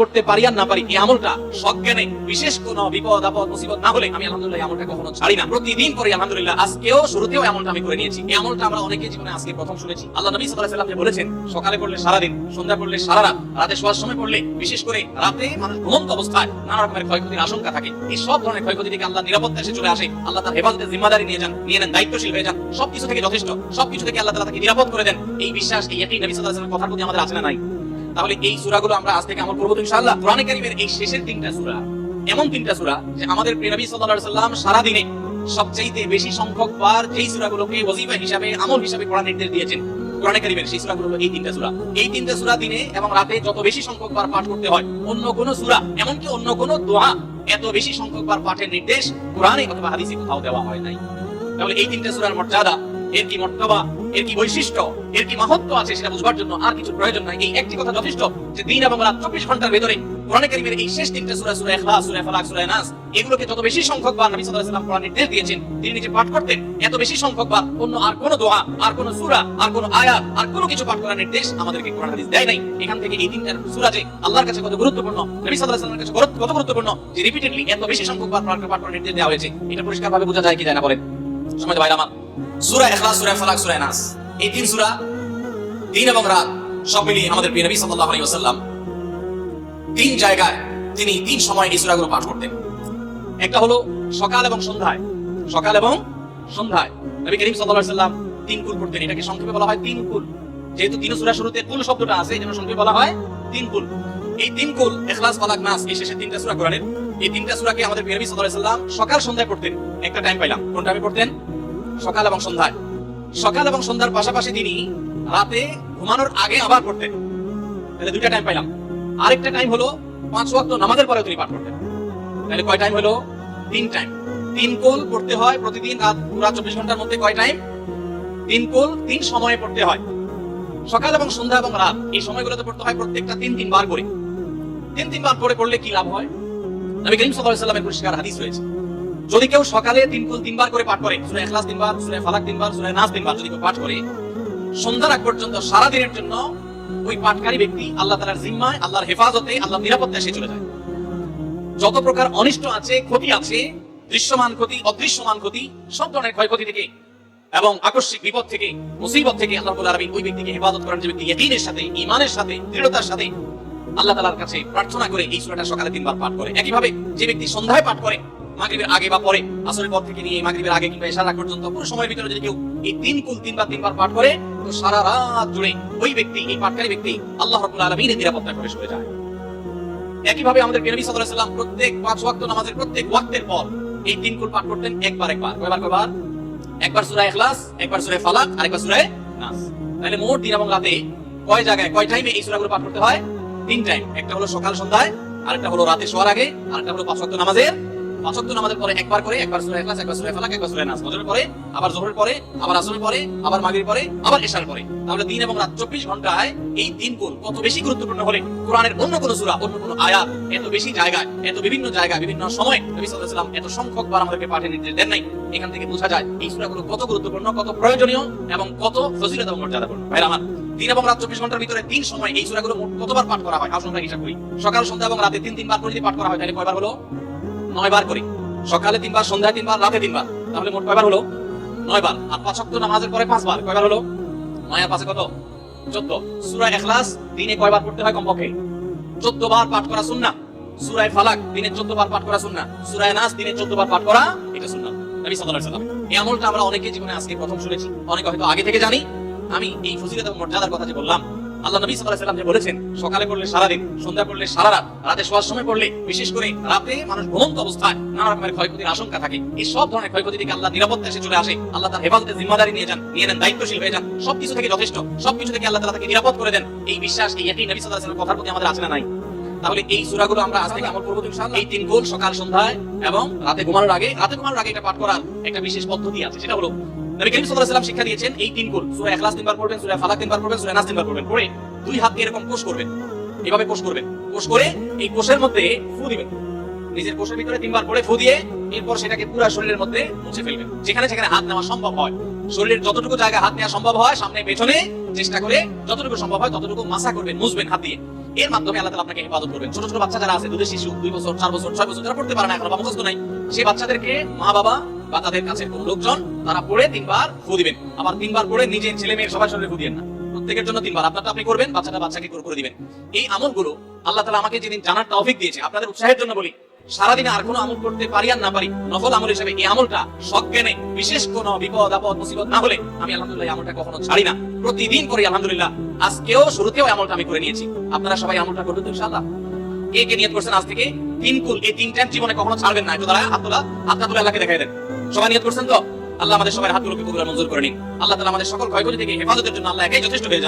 করতে পারি আর না পারি এই আমলটা সজ্ঞানে, বিশেষ কোনো বিপদ, আপদ, মুসিবত না হলে আমি আলহামদুলিল্লাহ আমলটা কখনো ছাড়ি না। প্রতিদিন করি আলহামদুলিল্লাহ, আজকেও শুরুতেও এই আমলটা আমি করে নিয়েছি। এই আমলটা আমরা অনেকে জীবনে আজকে প্রথম শুনেছি। আল্লাহ নবী সাল্লাল্লাহু আলাইহি ওয়াসাল্লাম যে বলেছেন, সকালে পড়লে সারাদিন, সন্ধ্যা পড়লে সারা রাত রাতে শোয়ার সময় পড়লে বিশেষ করে রাতে মানুষ ঘুমন্ত অবস্থায় নানা রকমের ক্ষয়ক্ষতির আশঙ্কা থাকে। এই সব ধরনের ক্ষয়ক্ষতি থেকে আল্লাহ নিরাপত্তা এসে চলে আসে। আল্লাহ তার হেফাজতের জিম্মাদারি নিয়ে যান, নিয়ে নেন, দায়িত্বশীল হয়ে যান। সবকিছু থেকে যথেষ্ট। সবকিছু থেকে আল্লাহ তাআলা তাকে নিরাপদ করে দেন। এই বিশ্বাস, এই একই নবী সাল্লাল্লাহু আলাইহি ওয়াসাল্লামের কথার প্রতি আমাদের আছে না নাই? তাহলে এই সূরাগুলো আমরা আজ থেকে আমল করব ইনশাআল্লাহ। এই শেষের তিনটা সূরা, এমন তিনটা সূরা যে আমাদের প্রিয় সাল্লাম সারা দিনে সবচাইতে বেশি সংখ্যক বার যেই সূরাগুলোকে ওয়াজিফা হিসাবে, আমল হিসাবে কোরআন নির্দেশ দিয়েছেন। কোরআনে কারীমের সেই এই তিনটা সূরা। এই তিনটা সূরা দিনে এবং রাতে যত বেশি সংখ্যক বার পাঠ করতে হয়, অন্য কোন সূরা, এমনকি অন্য কোন দোয়া, এত বেশি সংখ্যক বার পাঠের নির্দেশ কোরআনে অথবা হাদিসে কোথাও দেওয়া হয় নাই। তাহলে এই তিনটা সূরার মর্যাদা, এর কি মর্তবা? এর কি বৈশিষ্ট্য? এর কি মাহাত্ম আছে সেটা বুঝবার জন্য আর কিছু প্রয়োজন নাই। এই একটি কথা যথেষ্ট যে দিন এবং রাত চব্বিশ ঘণ্টার ভেতরে কোরআনে কারিমের এই শেষ তিনটা সূরা সূরা ইখলাস, সূরা ফালাক, সূরা নাস, এগুলোকে যত বেশি সংখ্যক বার নবী সাল্লাল্লাহু আলাইহি নির্দেশ দিয়েছেন, তিনি নিজে পাঠ করতেন, এত বেশি সংখ্যক বার অন্য আর কোন দোয়া, আর কোন সূরা, আর কোন আয়াত, আর কোন কিছু পাঠ করার নির্দেশ আমাদেরকে কোরআন হাদিস দেয় নাই। এখান থেকে এই তিনটা সূরা যে আল্লাহর কাছে কত গুরুত্বপূর্ণ, নবী সাল্লাল্লাহু আলাইহি কাছে কত গুরুত্বপূর্ণ, যে রিপিটেডলি এত বেশি সংখ্যক বার পাঠ করার নির্দেশ দেওয়া হয়েছে, এটা পরিষ্কারভাবে বোঝা যায় কি যায় না বলেন? সময় ভাই আমার। সূরা ইখলাস, সূরা ফালাক, সূরা নাস। এই তিন সূরা দিন এবং রাত সব মিলিয়ে আমাদের প্রিয় নবী সাল্লাল্লাহু আলাইহি ওয়াসাল্লাম তিন জায়গায় তিনি তিন সময় এই সূরাগুলো পাঠ করতেন। একটা হলো সকাল এবং সন্ধ্যায়। সকাল এবং সন্ধ্যায়। নবী করিম সাল্লাল্লাহু আলাইহি তিন কুল পড়তেন। এটাকে সংক্ষেপে বলা হয় তিন কুল। যেহেতু তিন সূরা শুরুতে কুল শব্দটা আছে এই সংক্ষেপে বলা হয় তিন কুল। এই তিন কুল, ইখলাস, ফালাক, নাস, এই শেষের তিনটা সূরা কোরআনের। এই তিনটা সূরাকে আমাদের নবী সাল্লাল্লাহু আলাইহি সকাল, সন্ধ্যায় পড়তেন। একটা টাইম পাইলাম। কোন টাইমে পড়তেন? সকাল এবং সন্ধ্যায়। সকাল এবং সন্ধ্যার পাশাপাশি তিনি রাতে ঘুমানোর আগে আবার পড়তেন। তাহলে দুইটা টাইম পাইলাম। আরেকটা টাইম হলো পাঁচ ওয়াক্ত নামাজের পরেও তিনি পাঠ করতেন। তাহলে কয় টাইম হলো? তিন টাইম তিন কোল পড়তে হয় প্রতিদিন রাত পুরা চব্বিশ ঘণ্টার মধ্যে কয় টাইম তিন কোল তিন সময়ে পড়তে হয়। সকাল এবং সন্ধ্যা এবং রাত এই সময়গুলোতে পড়তে হয় প্রত্যেকটা তিন তিনবার করে। তিন তিন বার করে পড়লে কি লাভ হয়? নবী করিম সাল্লামের পরিষ্কার হাদিস রয়েছে। যদি কেউ সকালে তিন কুল তিনবার করে পাঠ করে, সূরা ইখলাস তিনবার, সূরা ফালাক তিনবার, সূরা নাস তিনবার যদি কেউ পাঠ করে, সন্ধ্যার আগ পর্যন্ত সারা দিনের জন্য ওই পাঠকারী ব্যক্তি আল্লাহ তাআলার জিম্মায়, আল্লাহর হেফাজতে, আল্লাহর নিরাপত্তায় সে চলে যায়। যত প্রকার অনিষ্ট আছে, ক্ষতি আছে, দৃশ্যমান ক্ষতি, অদৃশ্যমান ক্ষতি, সব ধরনের ক্ষয়ক্ষতি থেকে এবং আকস্মিক বিপদ থেকে, মুসিবত থেকে আল্লাহ আলামিন ওই ব্যক্তিকে হেফাজত করেন, যে ব্যক্তি ইয়াকিনের সাথে ইমানের সাথে, দৃঢ়তার সাথে আল্লাহ তালার কাছে প্রার্থনা করে এই সূরাটা সকালে তিনবার পাঠ করে। একইভাবে যে ব্যক্তি সন্ধ্যায় পাঠ করে মাগরিবের আগে বা পরে, আসরের পর থেকে নিয়ে মাগরিবের আগে কিংবা এশার আগ পর্যন্ত পুরো সময়ের ভিতরে যদি কেউ এই তিন কুল তিনবার পাঠ করে, তো সারা রাত জুড়ে ওই ব্যক্তি, এই পাঠকারী ব্যক্তি আল্লাহ রাব্বুল আলামিনের নিরাপত্তা করে শুয়ে যায়। একইভাবে আমাদের নবী সাল্লাল্লাহু আলাইহি প্রত্যেক পাঁচ ওয়াক্ত নামাজের প্রত্যেক ওয়াক্তের পর এই তিন কুল পাঠ করতেন একবার একবার। কয়বার কয়বার? একবার সূরা ইখলাস, একবার সূরা ফালাক, আর একবার সূরা নাস। তাহলে মোট দিন এবং রাতে কয় জায়গায়, কয় টাইমে এই সূরাগুলো পাঠ করতে হয়? তিন টাইম একটা হলো সকাল সন্ধ্যায়, আরেকটা হলো রাতে শোয়ার আগে, আরেকটা হলো পাঁচ ওয়াক্ত নামাজের পাঁচ নামাজের পরে একবার করে, একবার সূরা ইখলাস, একবার সূরা ফালাক, একবার সূরা নাস। ফজরের পরে, আবার জোহরের পরে, আবার আসরের পরে, আবার মাগরিবের পরে, আবার এশার পরে। তাহলে দিন এবং রাত চব্বিশ ঘন্টায় এই তিন গুণ কত বেশি গুরুত্বপূর্ণ হলে কোরআনের অন্য কোন সূরা, অন্য কোন আয়াত এত বেশি জায়গায়, এত বিভিন্ন জায়গায়, বিভিন্ন সময় নবী সাল্লাল্লাহু এত সংখ্যক বার আমাদেরকে পাঠে নির্দেশ দেন নাই। এখান থেকে বোঝা যায় এই সূরাগুলো কত গুরুত্বপূর্ণ, কত প্রয়োজনীয় এবং কত ফজিলত এবং মর্যাদাপূর্ণ। ভাইরা আমার, দিন এবং রাত চব্বিশ ঘণ্টার ভিতরে তিন সময় এই সূরাগুলো মোট কতবার পাঠ করা হয়? আসুন আমরা হিসাব করি। সকাল, সন্ধ্যা এবং রাতে তিন, তিনবার করে যদি পাঠ করা হয়, তাহলে কয়বার হলো? নয় বার করে। সকালে তিনবার, সন্ধ্যায় তিনবার, রাতে তিনবার। তাহলে মোট কয়বার হলো? নয় বার। আর পাঁচ ওয়াক্ত নামাজের পরে পাঁচবার। কয়বার হলো? নয় আর পাঁচে কত? চোদ্দ। সূরা ইখলাস দিনে কয়বার পড়তে হয় কমপক্ষে? চোদ্দ বার পাঠ করা সুন্নাহ। সূরায়ে ফালাক দিনে চোদ্দ বার পাঠ করা সুন্নাহ। সূরায়ে নাস দিনে চোদ্দ বার পাঠ করা এটা সুন্নাহ। নবী সাল্লাল্লাহু আলাইহি এই আমলটা আমরা অনেকে জীবনে আজকে প্রথম শুনেছি। অনেকে হয়তো আগে থেকে জানি। আমি এই ফজিলত মর্যাদার কথা যে বললাম আল্লাহ নবী সাল্লাহ সাল্লাম যে বলেছেন, সকালে পড়লে সারাদিন, সন্ধ্যা পড়লে সারা রাত রাতে শোয়ার সময় পড়লে বিশেষ করে রাতে মানুষ ঘুমন্ত অবস্থায় নানা রকমের ক্ষয়ক্ষতির আশঙ্কা থাকে। এই সব ধরনের ক্ষয়ক্ষতি থেকে আল্লাহ নিরাপত্তা এসে চলে আসে। আল্লাহ তার হেফাজতে জিম্মাদারি নিয়ে যান, নিয়ে নেন, দায়িত্বশীল হয়ে যান। সবকিছু থেকে যথেষ্ট, সবকিছু থেকে আল্লাহ তালা তাকে নিরাপদ করে দেন। এই বিশ্বাস, এই একই নবী সাল্লাহ কথার প্রতি আমাদের আছে না নাই? তাহলে এই সূরাগুলো আমরা আজ থেকে আমল করব এই তিন গোল সকাল, সন্ধ্যায় এবং রাতে ঘুমানোর আগে, রাতে ঘুমানোর আগে এটা পাঠ করার একটা বিশেষ পদ্ধতি আছে। সেটা হলো, নবী করিম সাল্লাল্লাহু শিক্ষা দিয়েছেন, এই তিন গোল, সূরা ইখলাস তিনবার পড়বেন, সূরা ফালাক তিনবার পড়বেন, সূরা নাস তিনবার পড়বেন। পড়ে দুই হাত দিয়ে এরকম কোষ করবেন। এভাবে কোষ করবেন। কোষ করে এই কোষের মধ্যে ফু দিবেন। নিজের কোষের ভিতরে তিনবার পড়ে ফু দিয়ে এরপর সেটাকে পুরো শরীরের মধ্যে মুছে ফেলবেন। যেখানে যেখানে হাত নেওয়া সম্ভব হয়। শরীরের যতটুকু জায়গা হাত নেওয়া সম্ভব হয়, সামনে, পেছনে চেষ্টা করে যতটুকু সম্ভব হয়, ততটুকু মাসা করবেন, মুছবেন হাত দিয়ে। এর মাধ্যমে আল্লাহ তাআলা আপনাকে হেফাজত করবেন। ছোট ছোট বাচ্চা যারা আছে, দুধের শিশু, দুই বছর, চার বছর, ছয় বছর, যারা পড়তে পারে না এখন, বা মুখস্থ নাই, সেই বাচ্চাদেরকে মা বাবা বা তাদের কাছে কোন লোকজন তারা পড়ে তিনবার ফু দিবেন। আবার তিনবার পড়ে নিজে ছেলে মেয়ের সবার শরীরে ফু না। প্রত্যেকের জন্য তিনবার। আপনারটা আপনি করবেন, বাচ্চাটা বাচ্চাকে করে দিবেন। এই আল্লাহ তাআলা আমাকে যেদিন জানার তৌফিক দিয়েছে, আপনাদের উৎসাহের জন্য বলি, সারাদিনে আর কোনো আমল করতে পারি আর না পারি, নফল আমল হিসেবে এই আমলটা সজ্ঞানে, বিশেষ কোনো বিপদ, আপদ, মুসিবত না হলে আমি আলহামদুলিল্লাহ আমলটা কখনো ছাড়ি না। প্রতিদিন করি, আলহামদুলিল্লাহ। আজকেও, শুরুতেও আমলটা আমি করে নিয়েছি। আপনারা সবাই আমলটা করবেন তো ইনশাআল্লাহ। কে কে নিয়ত করছেন আজ থেকে? তিন কুল, এই তিন টাইম জীবনে কখনো ছাড়বেন না। একটু দাঁড়ায় হাত তোলা হাতটা আল্লাহকে দেখাই দেন। সবাই নিয়ত করছেন তো? আল্লাহ আমাদের সবাই হাতগুলোকে কবুল মঞ্জুর করে নিন আল্লাহ তাআলা আমাদের সকল ক্ষয়ক্ষতি থেকে হেফাজতের জন্য আল্লাহ একাই যথেষ্ট হয়ে যান